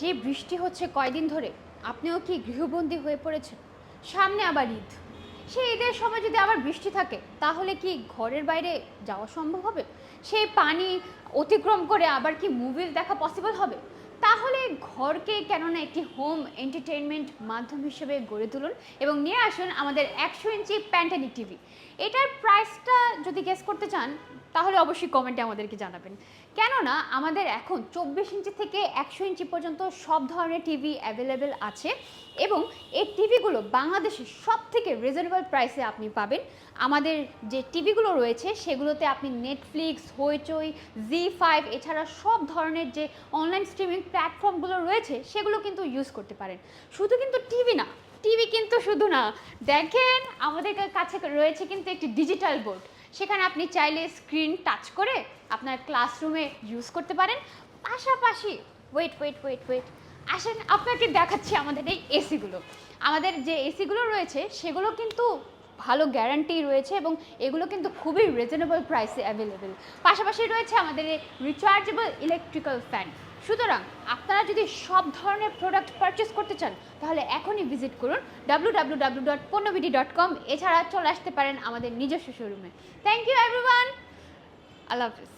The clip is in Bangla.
যে বৃষ্টি হচ্ছে কয়দিন ধরে, আপনিও কি গৃহবন্দী হয়ে পড়েছেন? সামনে আবার ঈদ। সেই ঈদের সময় যদি আবার বৃষ্টি থাকে, তাহলে কি ঘরের বাইরে যাওয়া সম্ভব হবে? সেই পানি অতিক্রম করে আবার কি মুভি দেখা পসিবল হবে? তাহলে ঘরকে কেননা একটি হোম এন্টারটেনমেন্ট মাধ্যম হিসেবে গড়ে তুলুন এবং নিয়ে আসুন আমাদের একশো ইঞ্চি প্যান্টানিক টিভি। এটার প্রাইসটা যদি গেস করতে চান তাহলে অবশ্যই কমেন্টে আমাদেরকে জানাবেন। কেননা আমাদের এখন চব্বিশ ইঞ্চি থেকে একশো ইঞ্চি পর্যন্ত সব ধরনের টিভি অ্যাভেলেবেল আছে এবং এই টিভিগুলো বাংলাদেশে সব থেকে রিজনেবল প্রাইসে আপনি পাবেন। আমাদের যে টিভিগুলো রয়েছে সেগুলোতে আপনি নেটফ্লিক্স হইচই জি ফাইভ এছাড়া সব ধরনের যে অনলাইন স্ট্রিমিং প্ল্যাটফর্মগুলো রয়েছে সেগুলো কিন্তু ইউজ করতে পারেন। শুধু কিন্তু টিভি না শুধু না, দেখেন আমাদের কাছে রয়েছে কিন্তু একটি ডিজিটাল বোর্ড সেখানে আপনি চাইলে স্ক্রিন টাচ করে আপনার ক্লাসরুমে ইউজ করতে পারেন। পাশাপাশি ওয়েট ওয়েট ওয়েট ওয়েট আসেন আপনাকে দেখাচ্ছি আমাদের এই এসিগুলো আমাদের যে এসিগুলো রয়েছে, সেগুলো কিন্তু ভালো গ্যারান্টি রয়েছে এবং এগুলো কিন্তু খুবই রিজনেবল প্রাইসে অ্যাভেলেবেল পাশাপাশি রয়েছে আমাদের রিচার্জেবল ইলেকট্রিক্যাল ফ্যান সুতরাং আপনারা যদি সব ধরনের প্রোডাক্ট পারচেস করতে চান, তাহলে এখনই ভিজিট করুন ডাব্লু ডট ডট কম এছাড়া চলে আসতে পারেন আমাদের নিজস্ব শোরুমে থ্যাংক ইউ এভরিওয়ান আল্লাহ হাফিজ।